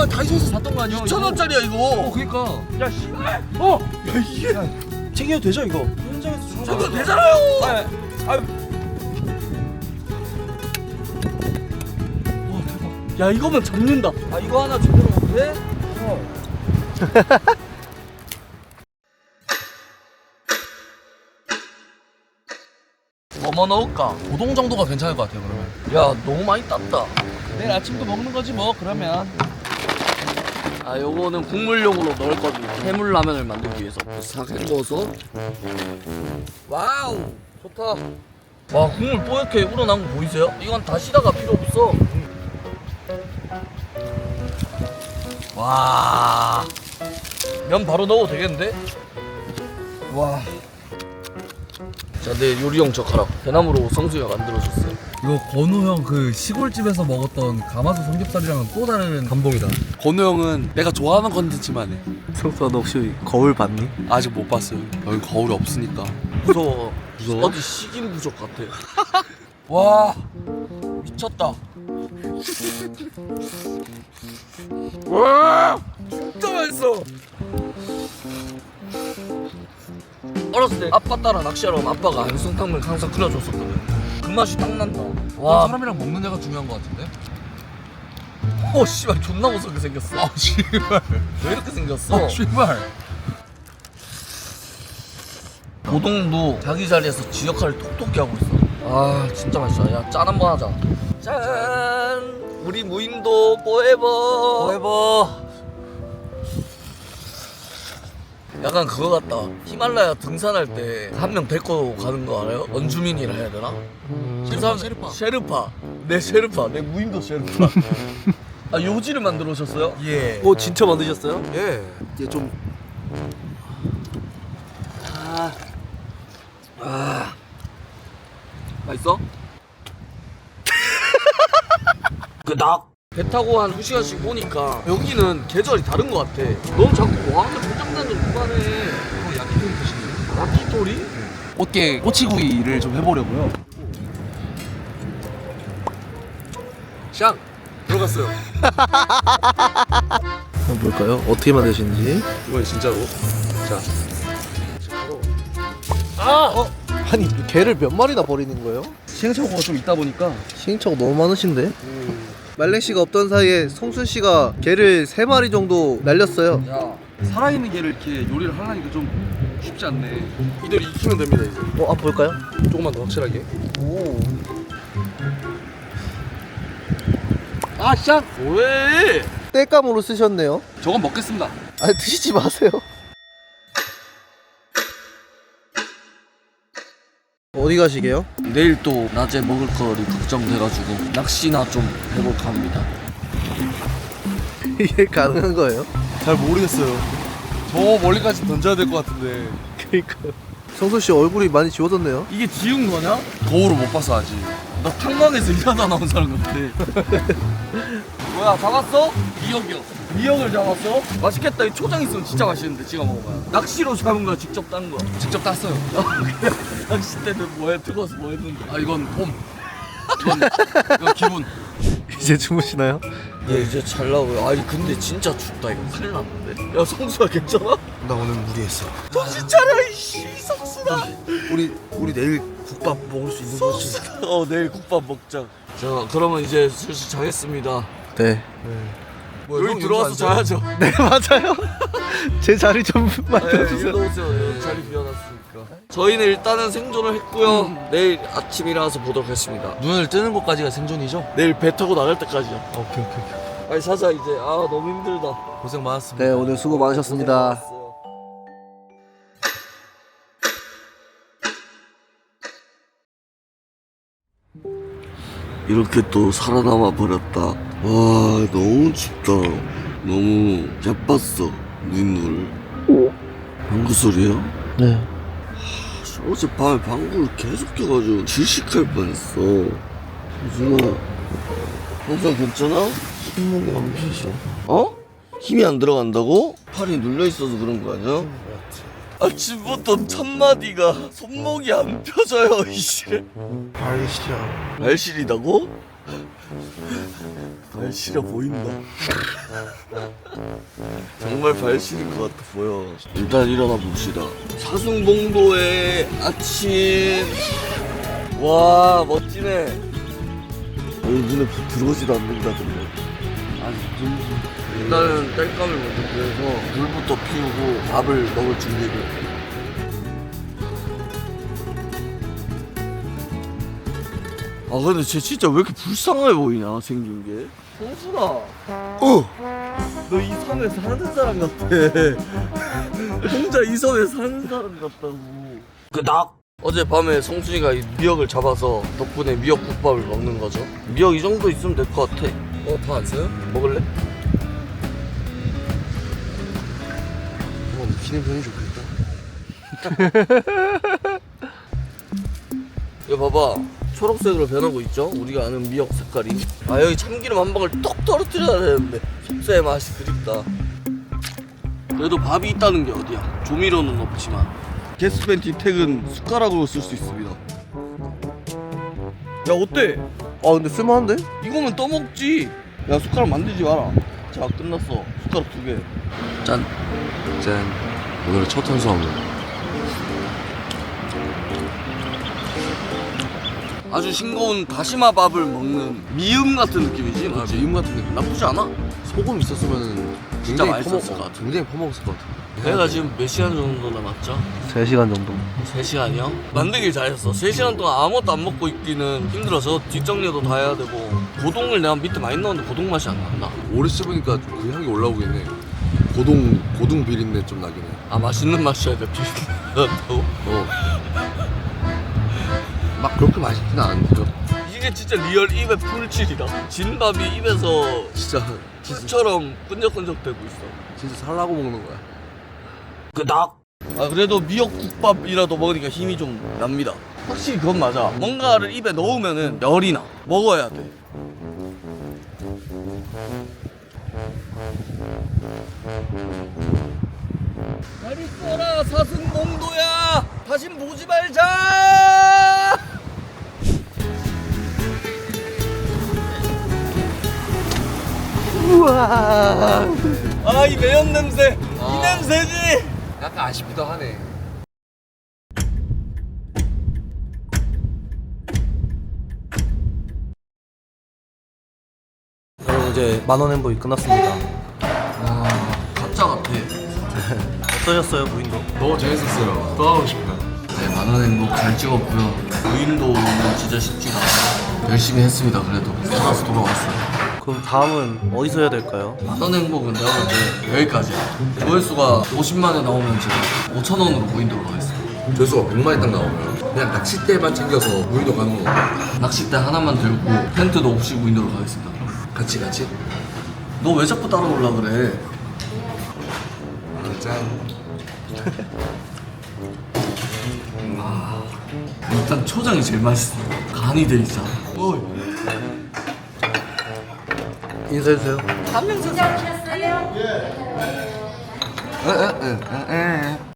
아까 다이소에서 샀던 거 아니야? 2천 원짜리야 어 이거. 그니까 야 씨발. 어. 야 이게 챙겨도 되죠 이거? 현장에서 주는 저도 거 되잖아요. 야 이거면 잡는다 아 이거 하나 제대로 못해? 뭐 넣을까? 고동 정도가 괜찮을 것 같아요 그러면 야 너무 많이 땄다. 내일 아침도 먹는 거지 뭐 그러면 아 요거는 국물용으로 넣을 겁니다. 해물 라면을 만들기 위해서 싹 헹궈서. 와우 좋다. 와 국물 뽀얗게 우러난 거 보이세요? 이건 다 시다가 필요 없어. 와. 면 바로 넣어도 되겠는데? 와. 자, 내 요리용 젓가락. 대나무로 성수가 만들어줬어요. 이거 건우 형 그 시골집에서 먹었던 가마솥 삼겹살이랑은 또 다른 감동이다 건우 형은 내가 좋아하는 컨텐츠만 해. 성수아 너 혹시 거울 봤니? 아직 못 봤어요. 여기 거울이 없으니까. 무서워. 무서워? 어디 식인 부족 같아. 와 미쳤다. 와 진짜 맛있어. 어렸을 때 아빠 따라 낚시하러 오면 아빠가 안성탕면 항상 끓여줬었거든. 그 맛이 딱 난다. 와, 사람이랑 먹는 애가 중요한 것 같은데? 어 씨발 존나 무섭게 생겼어. 아 씨발 왜 이렇게 생겼어? 어 씨발 고동도 자기 자리에서 지 역할을 톡톡히 하고 있어. 아 진짜 맛있어. 야 짠 한번 하자. 짠. 우리 무인도 포에버. 포에버. 약간 그거 같다. 히말라야 등산할 때 한 명 데리고 가는 거 알아요? 원주민이라 해야 되나? 셰르파, 셰르파. 셰르파. 내 셰르파. 내 무인도 셰르파. 아 요지를 만들어 오셨어요? 예 오 진짜 만드셨어요? 예. 이제 좀 맛있어? 그닥 배 타고 한 2시간씩 오니까 여기는 계절이 다른 것 같아 넌 자꾸 와하는 그만해 어, 야키토리 드시네요 야키토리? 꽃게 꼬치구이를 좀 해보려고요. 샹 들어갔어요. 한번 볼까요? 어떻게 만드시는지 이건 진짜로. 자, 어? 아니 개를 몇 마리나 버리는 거예요? 시행착오가 좀 있다 보니까 시행착오 너무 많으신데? 말랭 씨가 없던 사이에 성순 씨가 개를 세 마리 정도 날렸어요. 야 살아있는 게를 이렇게 요리를 하려니까 좀 쉽지 않네. 이대로 익히면 됩니다 이제 어, 한번 볼까요? 조금만 더 확실하게. 아샹 왜? 땔감으로 쓰셨네요. 저건 먹겠습니다. 아니 드시지 마세요. 어디 가시게요? 내일 또 낮에 먹을 거리 걱정돼가지고 낚시나 좀 해볼까 합니다 이게 가능한 거예요? 잘 모르겠어요. 저 멀리까지 던져야 될 것 같은데. 그러니까요. 성순 씨 얼굴이 많이 지워졌네요. 이게 지운 거냐? 거울을 못 봐서 아직. 나 탄광에서 일하다 나온 사람 같아. 뭐야 잡았어? 미역이요. 미역을 잡았어? 맛있겠다. 이 초장 있으면 진짜 맛있는데 지가 먹어봐요. 낚시로 잡은 거야? 직접 딴 거야? 직접 땄어요. 그냥 낚시 때는 뭐해? 뜨거워서 뭐 했는데? 아 이건 폼. 이건, 이건 기분. 이제 주무시나요? 예 이제 잘 나오고요. 아니 근데 진짜 춥다 이거 큰일 났는데? 야 성수야 괜찮아? 나 오늘 무리했어. 정신 차려 이씨 성수다. 우리 우리 내일 국밥 먹을 수 있는 거지? 어 내일 국밥 먹자. 자 그러면 이제 슬슬 자겠습니다. 네. 뭐 여기 들어와서 자야죠. 네 맞아요. 제 자리 좀 네, 만들어주세요. 일로 오세요. 여기 자리 비워놨으니까. 저희는 일단은 생존을 했고요. 내일 아침 일어나서 보도록 하겠습니다. 눈을 뜨는 것까지가 생존이죠. 내일 배 타고 나갈 때까지요. 오케이 오케이 오케이. 빨리 자자 이제. 아 너무 힘들다. 고생 많았습니다. 네 오늘 수고 많으셨습니다. 고생하셨어요. 이렇게 또 살아남아 버렸다. 와 너무 춥다. 너무 예뻤어 눈물. 방구 소리야? 네. 어젯밤에 방구를 계속 껴가지고 질식할 뻔했어. 유준아, 항상 괜찮아? 힘목이 안 펴져. 어? 힘이 안 들어간다고? 팔이 눌려 있어서 그런 거 아니야? 아침부터 첫 마디가 손목이 안 펴져요 이씨. 발시려 발실이다고? 발실해 보인다. 정말 발실인 것 같아 보여. 일단 일어나 봅시다. 사승봉도의 아침. 와 멋지네. 어, 눈에 불 들어오지도 않는다 근데. 아니 일단은 땔감을 먼저 구해서 물부터 피우고 밥을 먹을 준비를. 아 근데 쟤 진짜 왜 이렇게 불쌍해 보이냐 생긴 게 성순아. 어너 이 섬에 사는 사람 같아. 혼자 이 섬에 사는 사람 같다고. 그닥 어젯밤에 성순이가 이 미역을 잡아서 덕분에 미역국밥을 먹는 거죠. 미역 이 정도 있으면 될 것 같아 어, 다 안 써요? 먹을래? 한번 묵히는 편이 좋겠다 이거 봐봐 초록색으로 변하고 있죠? 우리가 아는 미역 색깔이 아 여기 참기름 한 방울 떡 떨어뜨려야 되는데 속세의 맛이 그립다 그래도 밥이 있다는 게 어디야 조미료는 없지만 게스펜 디텍은 숟가락으로 쓸 수 있습니다 야 어때? 아 근데 쓸만한데? 이거면 떠먹지 야 숟가락 만들지 마라 자 끝났어 숟가락 두 개 짠 짠. 오늘의 첫 탄수화물. 아주 싱거운 다시마 밥을 먹는 미음 같은 느낌이지 아, 맞지? 미음 같은 느낌. 나쁘지 않아? 소금 있었으면 진짜 굉장히 맛있었을 퍼먹- 것 같아. 굉장히 퍼먹었을 것 같아. 내가 지금 몇 시간 정도 남았죠? 3시간 정도 3시간이요? 만들길 잘했어 3시간 동안 아무것도 안 먹고 있기는 힘들어서 뒷정리도 다 해야 되고 고동을 내가 밑에 많이 넣었는데 고동 맛이 안 난다 오래 씹으니까 그 향이 올라오긴 해. 고동 고동 비린내 좀 나긴 해. 아 맛있는 맛이어야 돼 비린다고 어. 막 그렇게 맛있진 않은데요. 이게 진짜 리얼 입에 풀칠이다 진밥이 입에서 진짜 숯처럼 끈적끈적대고 있어. 진짜 살라고 먹는 거야. 그닥 아 그래도 미역국밥이라도 먹으니까 힘이 좀 납니다. 확실히 그건 맞아. 뭔가를 입에 넣으면은 열이 나. 먹어야 돼. 잘 있어라 사승봉도야. 다신 보지 말자 우와 아이 매연 냄새 이 냄새지 약간 아쉽기도 하네. 여러분 이제 만원 햄버거 끝났습니다 가짜 같아 어떠셨어요 무인도? 너무 재밌었어요. 또 하고 싶다. 네, 만원 행복 잘 찍었고요. 무인도는 진짜 쉽지가 않아요. 열심히 했습니다. 그래도 살아서 돌아왔어요. 그럼 다음은 어디서 해야 될까요? 만원 행복은 내가 볼 때 여기까지야. 조회수가 50만에 나오면 제가 5천 원으로 무인도로 가겠습니다. 조수가 100마리 딱 나오면 그냥 낚싯대만 챙겨서 무인도 가는 거. 낚싯대 하나만 들고 텐트도 없이 무인도로 가겠습니다. 같이 같이. 너 왜 자꾸 따라 올라 그래? 짠. 일단 초장이 제일 맛있어. 간이 돼 있잖아. 어이. 인사해주세요 오셨어요? 에, 에, 에, 에, 에.